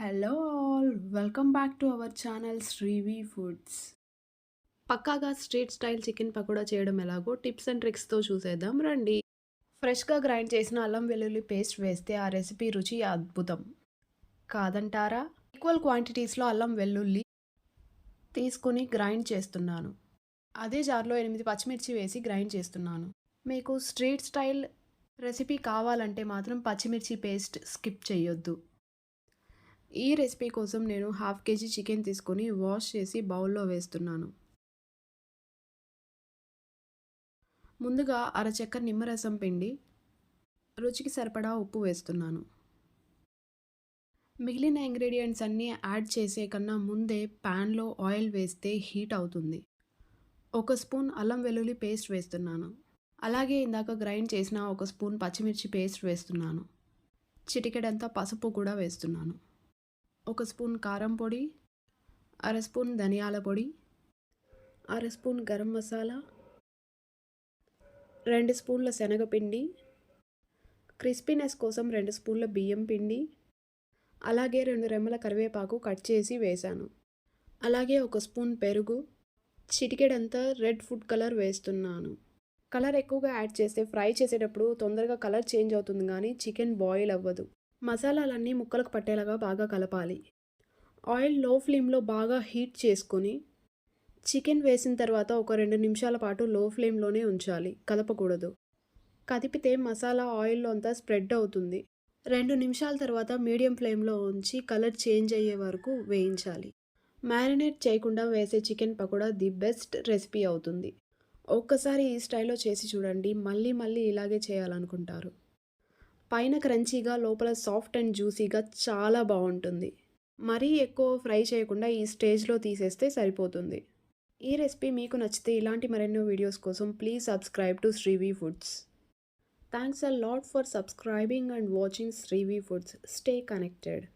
Hello all welcome back to our channel Srivi foods పక్కాగా street style chicken pakoda చేయడం ఎలాగో tips and ట్రిక్స్తో చూసేద్దాం రండి. ఫ్రెష్గా గ్రైండ్ చేసిన అల్లం వెల్లుల్లి పేస్ట్ వేస్తే ఆ రెసిపీ రుచి అద్భుతం. కాదంటారా? ఈక్వల్ క్వాంటిటీస్లో అల్లం వెల్లుల్లి తీసుకుని గ్రైండ్ చేస్తున్నాను. అదే జార్లో ఎనిమిది పచ్చిమిర్చి వేసి గ్రైండ్ చేస్తున్నాను. మీకు స్ట్రీట్ స్టైల్ రెసిపీ కావాలంటే మాత్రం పచ్చిమిర్చి పేస్ట్ స్కిప్ చేయొద్దు. ఈ రెసిపీ కోసం నేను హాఫ్ కేజీ చికెన్ తీసుకొని వాష్ చేసి బౌల్లో వేస్తున్నాను. ముందుగా అరచెక్క నిమ్మరసం పిండి రుచికి సరిపడా ఉప్పు వేస్తున్నాను. మిగిలిన ఇంగ్రీడియంట్స్ అన్నీ యాడ్ చేసే కన్నా ముందే ప్యాన్లో ఆయిల్ వేస్తే హీట్ అవుతుంది. ఒక స్పూన్ అల్లం వెల్లుల్లి పేస్ట్ వేస్తున్నాను. అలాగే ఇందాక గ్రైండ్ చేసిన ఒక స్పూన్ పచ్చిమిర్చి పేస్ట్ వేస్తున్నాను. చిటికెడంతా పసుపు కూడా వేస్తున్నాను. ఒక స్పూన్ కారం పొడి అర స్పూన్ ధనియాల పొడి అర స్పూన్ గరం మసాలా రెండు స్పూన్ల శనగపిండి క్రిస్పీనెస్ కోసం రెండు స్పూన్ల బియ్యం పిండి అలాగే రెండు రెమ్మల కరివేపాకు కట్ చేసి వేశాను. అలాగే ఒక స్పూన్ పెరుగు చిటికెడంతా రెడ్ ఫుడ్ కలర్ వేస్తున్నాను. కలర్ ఎక్కువగా యాడ్ చేస్తే ఫ్రై చేసేటప్పుడు తొందరగా కలర్ చేంజ్ అవుతుంది కానీ చికెన్ బాయిల్ అవ్వదు. మసాలాలన్నీ ముక్కలకు పట్టేలాగా బాగా కలపాలి. ఆయిల్లో ఫ్లేమ్లో బాగా హీట్ చేసుకొని చికెన్ వేసిన తర్వాత ఒక రెండు నిమిషాల పాటు లో ఫ్లేమ్లోనే ఉంచాలి. కలపకూడదు. కదిపితే మసాలా ఆయిల్లో అంతా స్ప్రెడ్ అవుతుంది. రెండు నిమిషాల తర్వాత మీడియం ఫ్లేమ్లో ఉంచి కలర్ చేంజ్ అయ్యే వరకు వేయించాలి. మ్యారినేట్ చేయకుండా వేసే chicken pakoda the best recipe అవుతుంది. ఒక్కసారి ఈ స్టైల్లో చేసి చూడండి. మళ్ళీ మళ్ళీ ఇలాగే చేయాలనుకుంటారు. పైన క్రంచీగా లోపల సాఫ్ట్ అండ్ జ్యూసీగా చాలా బాగుంటుంది. మరీ ఎక్కువ ఫ్రై చేయకుండా ఈ స్టేజ్లో తీసేస్తే సరిపోతుంది. ఈ రెసిపీ మీకు నచ్చితే ఇలాంటి మరెన్నో వీడియోస్ కోసం please subscribe to Srivi foods. Thanks a lot for subscribing and watching Srivi foods stay connected